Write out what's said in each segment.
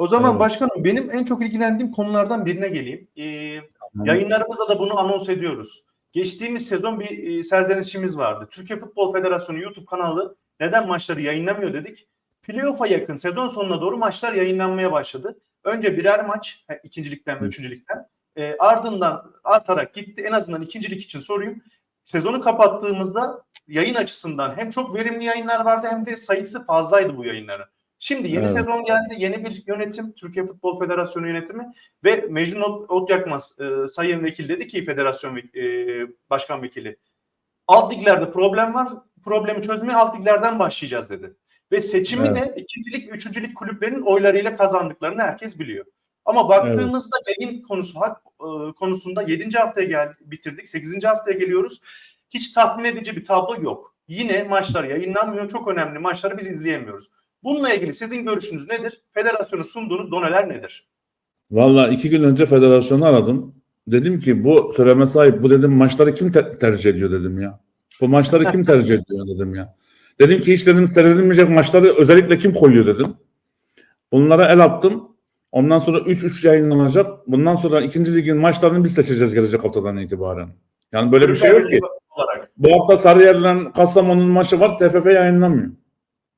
O zaman Evet. başkanım benim en çok ilgilendiğim konulardan birine geleyim. Ee, yayınlarımızda da bunu anons ediyoruz. Geçtiğimiz sezon bir e, serzenişimiz vardı. Türkiye Futbol Federasyonu YouTube kanalı neden maçları yayınlamıyor dedik. Playoff'a yakın sezon sonuna doğru maçlar yayınlanmaya başladı. Önce birer maç ikincilikten ve üçüncülükten e, ardından artarak gitti. En azından ikincilik için sorayım. Sezonu kapattığımızda yayın açısından hem çok verimli yayınlar vardı hem de sayısı fazlaydı bu yayınların. Şimdi yeni Evet. sezon geldi. Yeni bir yönetim. Türkiye Futbol Federasyonu yönetimi ve Mecnun Otyakmaz e, sayın vekil dedi ki federasyon e, başkan vekili alt liglerde problem var. Problemi çözmeye alt liglerden başlayacağız dedi. Ve seçimi Evet. de ikincilik, üçüncülük kulüplerin oylarıyla kazandıklarını herkes biliyor. Ama baktığımızda yayın konusu hak e, konusunda 7. haftaya geldik, bitirdik. 8. haftaya geliyoruz. Hiç tatmin edici bir tablo yok. Yine maçlar yayınlanmıyor. Çok önemli maçları biz izleyemiyoruz. Bununla ilgili sizin görüşünüz nedir? Federasyona sunduğunuz doneler nedir? Valla iki gün önce federasyonu aradım. Dedim ki bu söyleme sahip bu dedim maçları kim te- tercih ediyor dedim ya. Bu maçları kim tercih ediyor dedim ya. Dedim ki hiç dedim seyredilmeyecek maçları özellikle kim koyuyor dedim. Bunlara el attım. Ondan sonra 3-3 yayınlanacak. Bundan sonra ikinci ligin maçlarını biz seçeceğiz gelecek haftadan itibaren. Yani böyle bir şey yok ki. Olarak. Bu hafta Sarıyer'le Kastamonu'nun maçı var. TFF yayınlamıyor.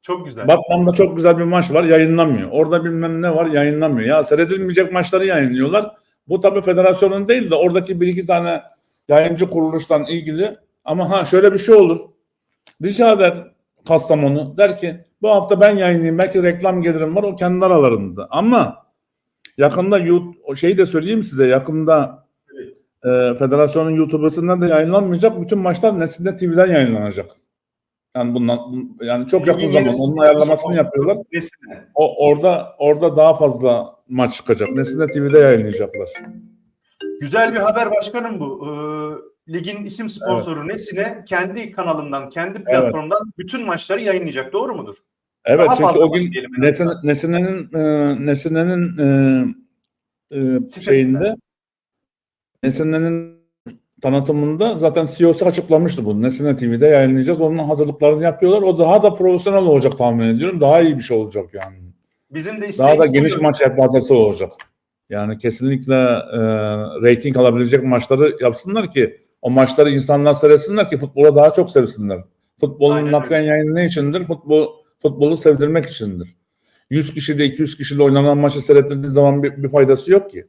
Çok güzel. Batman'da çok güzel bir maç var yayınlanmıyor. Orada bilmem ne var yayınlanmıyor. Ya seyredilmeyecek maçları yayınlıyorlar. Bu tabii federasyonun değil de oradaki bir iki tane yayıncı kuruluştan ilgili. Ama ha şöyle bir şey olur. Rica eder Kastamonu der ki bu hafta ben yayınlayayım belki reklam gelirim var o kendi aralarında. Ama yakında o şeyi de söyleyeyim size yakında e, federasyonun YouTube'sından da yayınlanmayacak. Bütün maçlar Nesinde TV'den yayınlanacak. Yani bundan bun- yani çok yakın Yeni- zaman onun ayarlamasını yapıyorlar. Nesine? O orada orada daha fazla maç çıkacak. Nesinde TV'de yayınlayacaklar. Güzel bir haber başkanım bu. Ee, ligin isim sponsoru Nesine kendi kanalından, kendi platformundan bütün maçları yayınlayacak. Doğru mudur? Evet Daha çünkü o gün Nesine. Nesine'nin e, Nesine'nin e, e, şeyinde Nesine'nin tanıtımında zaten CEO'su açıklamıştı bunu. Nesine TV'de yayınlayacağız. Onun hazırlıklarını yapıyorlar. O daha da profesyonel olacak tahmin ediyorum. Daha iyi bir şey olacak yani. Bizim de Daha da geniş maç yelpazesi olacak. Yani kesinlikle e, reyting alabilecek maçları yapsınlar ki o maçları insanlar seyretsinler ki futbola daha çok sevsinler. Futbolun naklen yayını ne içindir? Futbol, futbolu sevdirmek içindir. 100 kişiyle 200 kişiyle oynanan maçı seyrettirdiği zaman bir, bir faydası yok ki.